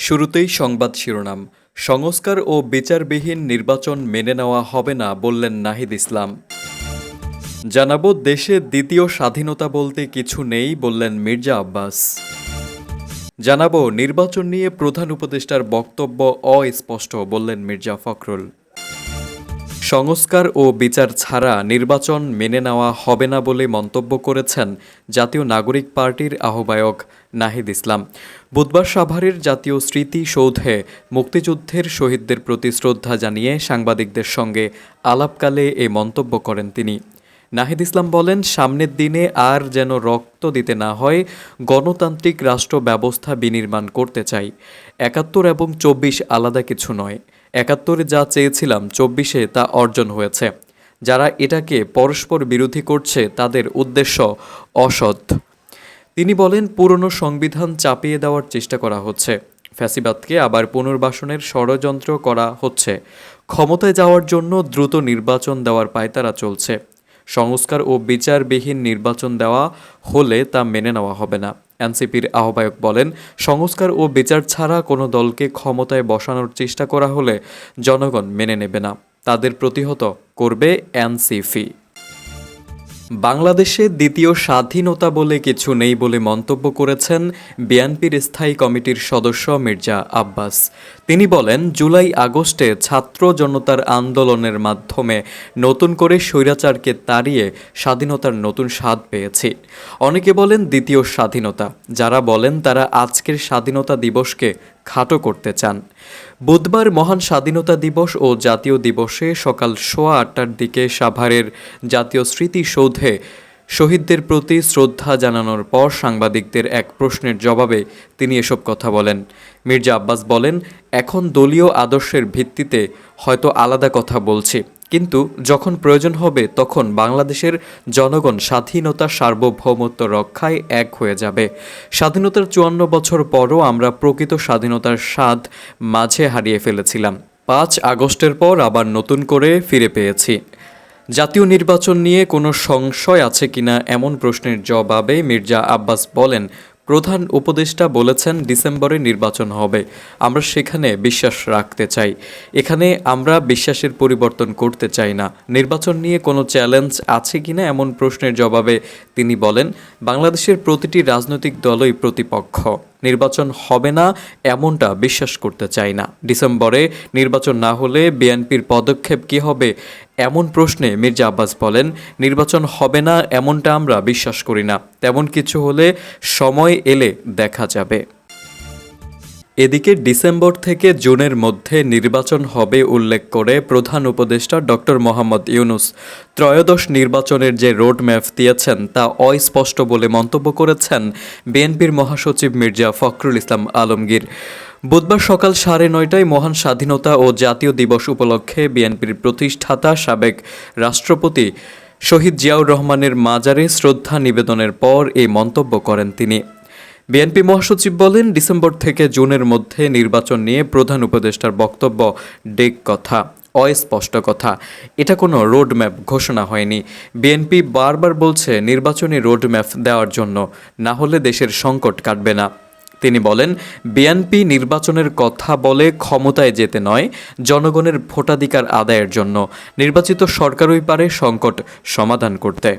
শুরুতেই সংবাদ শিরোনাম, সংস্কার ও বিচারবিহীন নির্বাচন মেনে নেওয়া হবে না বললেন নাহিদ ইসলাম। জানাব দেশে দ্বিতীয় স্বাধীনতা বলতে কিছু নেই বললেন মির্জা আব্বাস। জানাব নির্বাচন নিয়ে প্রধান উপদেষ্টার বক্তব্য অস্পষ্ট বললেন মির্জা ফখরুল। সংস্কার ও বিচার ছাড়া নির্বাচন মেনে নেওয়া হবে না বলে মন্তব্য করেছেন জাতীয় নাগরিক পার্টির আহ্বায়ক নাহিদ ইসলাম। বুধবার সাভারের জাতীয় স্মৃতিসৌধে মুক্তিযুদ্ধের শহীদদের প্রতি শ্রদ্ধা জানিয়ে সাংবাদিকদের সঙ্গে আলাপকালে এ মন্তব্য করেন তিনি। নাহিদ ইসলাম বলেন, সামনের দিনে আর যেন রক্ত দিতে না হয়, গণতান্ত্রিক রাষ্ট্র ব্যবস্থা বিনির্মাণ করতে চাই। একাত্তর এবং চব্বিশ আলাদা কিছু নয়। একাত্তরে যা চেয়েছিলাম, চব্বিশে তা অর্জন হয়েছে। যারা এটাকে পরস্পর বিরোধী করছে, তাদের উদ্দেশ্য অসৎ। তিনি বলেন, পুরনো সংবিধান চাপিয়ে দেওয়ার চেষ্টা করা হচ্ছে। ফ্যাসিবাদকে আবার পুনর্বাসনের ষড়যন্ত্র করা হচ্ছে। ক্ষমতায় যাওয়ার জন্য দ্রুত নির্বাচন দেওয়ার পায়তারা চলছে। সংস্কার ও বিচারবিহীন নির্বাচন দেওয়া হলে তা মেনে নেওয়া হবে না। এনসিপির আহ্বায়ক বলেন, সংস্কার ও বিচার ছাড়া কোনো দলকে ক্ষমতায় বসানোর চেষ্টা করা হলে জনগণ মেনে নেবে না। তাদের প্রতিহত করবে এনসিপি। বাংলাদেশে দ্বিতীয় স্বাধীনতা বলে কিছু নেই বলে মন্তব্য করেছেন বিএনপির স্থায়ী কমিটির সদস্য মির্জা আব্বাস। তিনি বলেন, জুলাই আগস্টে ছাত্র জনতার আন্দোলনের মাধ্যমে নতুন করে স্বৈরাচারকে তাড়িয়ে স্বাধীনতার নতুন স্বাদ পেয়েছি। অনেকে বলেন দ্বিতীয় স্বাধীনতা। যারা বলেন তারা আজকের স্বাধীনতা দিবসকে খাটো করতে চান। বুধবার মহান স্বাধীনতা দিবস ও জাতীয় দিবসে সকাল সোয়া আটটার দিকে সাভারের জাতীয় স্মৃতিসৌধে শহীদদের প্রতি শ্রদ্ধা জানানোর পর সাংবাদিকদের এক প্রশ্নের জবাবে তিনি এসব কথা বলেন। মির্জা আব্বাস বলেন, এখন দলীয় আদর্শের ভিত্তিতে হয়তো আলাদা কথা বলছি। কিন্তু যখন প্রয়োজন হবে তখন বাংলাদেশের জনগণ স্বাধীনতা সার্বভৌমত্ব রক্ষায় এক হয়ে যাবে। স্বাধীনতার চুয়ান্ন বছর পরও আমরা প্রকৃত স্বাধীনতার স্বাদ মাঝে হারিয়ে ফেলেছিলাম। পাঁচ আগস্টের পর আবার নতুন করে ফিরে পেয়েছি। জাতীয় নির্বাচন নিয়ে কোনো সংশয় আছে কিনা এমন প্রশ্নের জবাবে মির্জা আব্বাস বলেন প্রধান উপদেষ্টা বলেছেন ডিসেম্বরে নির্বাচন হবে। আমরা সেখানে বিশ্বাস রাখতে চাই। এখানে আমরা বিশ্বাসের পরিবর্তন করতে চাই না। নির্বাচন নিয়ে কোনো চ্যালেঞ্জ আছে কিনা এমন প্রশ্নের জবাবে তিনি বলেন, বাংলাদেশের প্রতিটি রাজনৈতিক দলই প্রতিপক্ষ। নির্বাচন হবে না, এমনটা বিশ্বাস করতে চাই না। ডিসেম্বরে নির্বাচন না হলে বিএনপির পদক্ষেপ কী হবে, এমন প্রশ্নে মির্জা আব্বাস বলেন, নির্বাচন হবে না, এমনটা আমরা বিশ্বাস করি না। তেমন কিছু হলে সময় এলে দেখা যাবে। এদিকে ডিসেম্বর থেকে জুনের মধ্যে নির্বাচন হবে উল্লেখ করে প্রধান উপদেষ্টা ডক্টর মোহাম্মদ ইউনুস। ত্রয়োদশ নির্বাচনের যে রোডম্যাপ দিয়েছেন তা অস্পষ্ট বলে মন্তব্য করেছেন বিএনপির মহাসচিব মির্জা ফখরুল ইসলাম আলমগীর। বুধবার সকাল সাড়ে নয়টায় মহান স্বাধীনতা ও জাতীয় দিবস উপলক্ষে বিএনপির প্রতিষ্ঠাতা সাবেক রাষ্ট্রপতি শহীদ জিয়াউর রহমানের মাজারে শ্রদ্ধা নিবেদনের পর এই মন্তব্য করেন তিনি। বিএনপি মহাসচিব বলেন, ডিসেম্বর থেকে জুনের মধ্যে নির্বাচন নিয়ে প্রধান উপদেষ্টার বক্তব্য ডেক কথা, অস্পষ্ট কথা। এটা কোনো রোডম্যাপ ঘোষণা হয়নি। বিএনপি বারবার বলছে নির্বাচনী রোডম্যাপ দেওয়ার জন্য, না হলে দেশের সংকট কাটবে না। তিনি বলেন, বিএনপি নির্বাচনের কথা বলে ক্ষমতায় যেতে নয়, জনগণের ভোটাধিকার আদায়ের জন্য। নির্বাচিত সরকারই পারে সংকট সমাধান করতে।